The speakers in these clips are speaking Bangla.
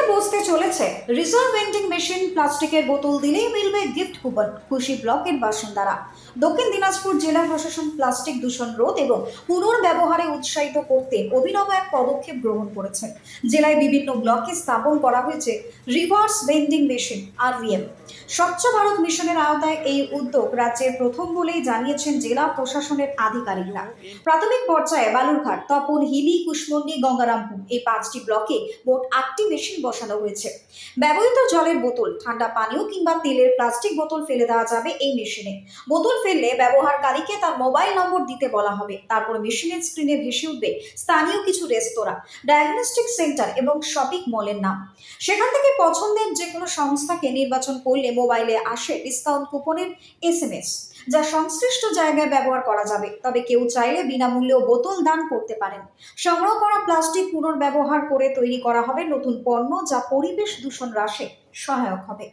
ঝুলিতে বসতে চলেছে। রিজার্ভ ভেন্ডিং মেশিন প্লাস্টিকের বোতল দিলেই মিলবে গিফট কুপন খুশি ব্লকের বাসিন্দারা। দক্ষিণ দিনাজপুর জেলা প্রশাসন প্লাস্টিক দূষণ রোধ এবং পুনর্ব্যবহারে উৎসাহিত করতে অভিনব এক পদক্ষেপ গ্রহণ করেছে। জেলায় বিভিন্ন ব্লকে স্থাপন করা হয়েছে রিভার্স ভেন্ডিং মেশিন আরভিএম স্বচ্ছ ভারত মিশনের আওতায় এই উদ্যোগ রাজ্যের প্রথম বলেই জানিয়েছেন জেলা প্রশাসনের আধিকারিকরা। প্রাথমিক পর্যায়ে বালুরঘাট, তপন, হিলি, কুশমন্ডি, গঙ্গারামপুর এই পাঁচটি ব্লকে মোট আটটি মেশিন বসানো হয়েছে। ব্যবহৃত জলের বোতল, ঠান্ডা পানীয় কিংবা তেলের প্লাস্টিক বোতল ফেলে দেওয়া যাবে এই মেশিনে। বোতল ফেললে ব্যবহারকারীকে তার মোবাইল নম্বর দিতে বলা হবে। তারপর মেশিনের স্ক্রিনে ভেসে উঠবে স্থানীয় কিছু রেস্তোরাঁ, ডায়াগনস্টিক সেন্টার এবং শপিং মলের নাম। সেখান থেকে পছন্দের যে কোনো সংস্থাকে নির্বাচন করলে মোবাইলে আসে ডিসকাউন্ট কুপনের এস এম এস যা সংশ্লিষ্ট জায়গায় ব্যবহার করা যাবে। তবে কেউ চাইলে বিনামূল্যেও বোতল দান করতে পারেন। সংগ্রহ করা প্লাস্টিক পুনর্ব্যবহার করে তৈরি করা হবে নতুন পণ্য যা পরিবেশ দূষণ হ্রাসে সহায়ক হবে।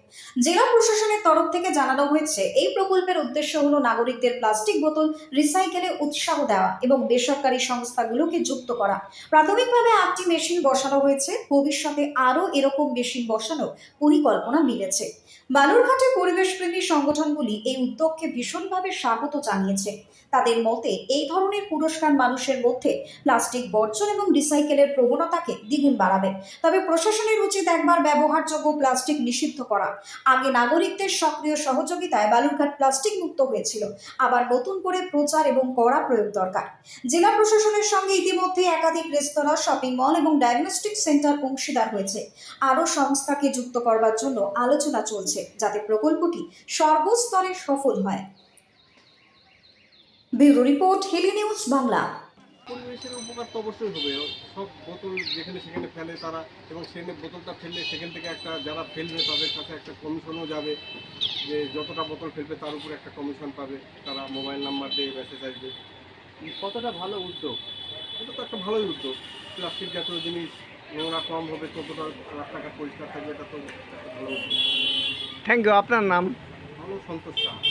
জেলা প্রশাসনের তরফ থেকে জানানো হয়েছে, এই প্রকল্পের উদ্দেশ্য হলো নাগরিকদের প্লাস্টিক বোতল, রিসাইকেলে উৎসাহ দেওয়া এবং বেসরকারি সংস্থাগুলোকে যুক্ত করা। প্রাথমিকভাবে আটটি মেশিন বসানো হয়েছে, ভবিষ্যতে আরও এরকম মেশিন বসানোর পরিকল্পনা মিলেছে। বালুরঘাটে পরিবেশপ্রেমী সংগঠনগুলি এই উদ্যোগকে ভীষণভাবে স্বাগত জানিয়েছে। তাদের মতে, এই ধরনের পুরস্কার মানুষের মধ্যে প্লাস্টিক বর্জন এবং রিসাইকেলের প্রবণতাকে দ্বিগুণ বাড়াবে। তবে প্রশাসনের উচিত একবার ব্যবহারযোগ্য প্লাস্টিক নিষিদ্ধ করা। আগে নাগরিকদের সক্রিয় সহযোগিতায় বালুরঘাট প্লাস্টিক মুক্ত হয়েছিল। আবার নতুন করে প্রচার এবং কড়া প্রয়োগ দরকার। জেলা প্রশাসনের সঙ্গে ইতিমধ্যে একাধিক রেস্তোরাঁ, শপিং মল এবং ডায়াগনস্টিক সেন্টার অংশীদার হয়েছে। আরও সংস্থাকে যুক্ত করবার জন্য আলোচনা চলছে, যাতে প্রকল্পটি সর্বস্তরে সফল হয়। ব্যুরো রিপোর্ট হেলি নিউজ বাংলা। পরিবেশের উপকার তো অবশ্যই হবে। সব বোতল যেখানে সেখানে ফেলে তারা এবং সেখানে বোতলটা ফেললে সেখান থেকে একটা যারা ফেলবে তাদের কাছে একটা কমিশনও যাবে। যে যতটা বোতল ফেলবে তার উপরে একটা কমিশন পাবে। তারা মোবাইল নাম্বার দিয়ে মেসেজ আসবে। কতটা ভালো উদ্যোগ? এটা তো একটা ভালোই উদ্যোগ। প্লাস্টিক জাতীয় জিনিস নোংরা কম হবে ততটা রাস্তাঘাট পরিষ্কার থাকবে এটা তো ভালো উদ্যোগ। থ্যাংক ইউ আপনার নাম? ভালো সন্তোষ শাহ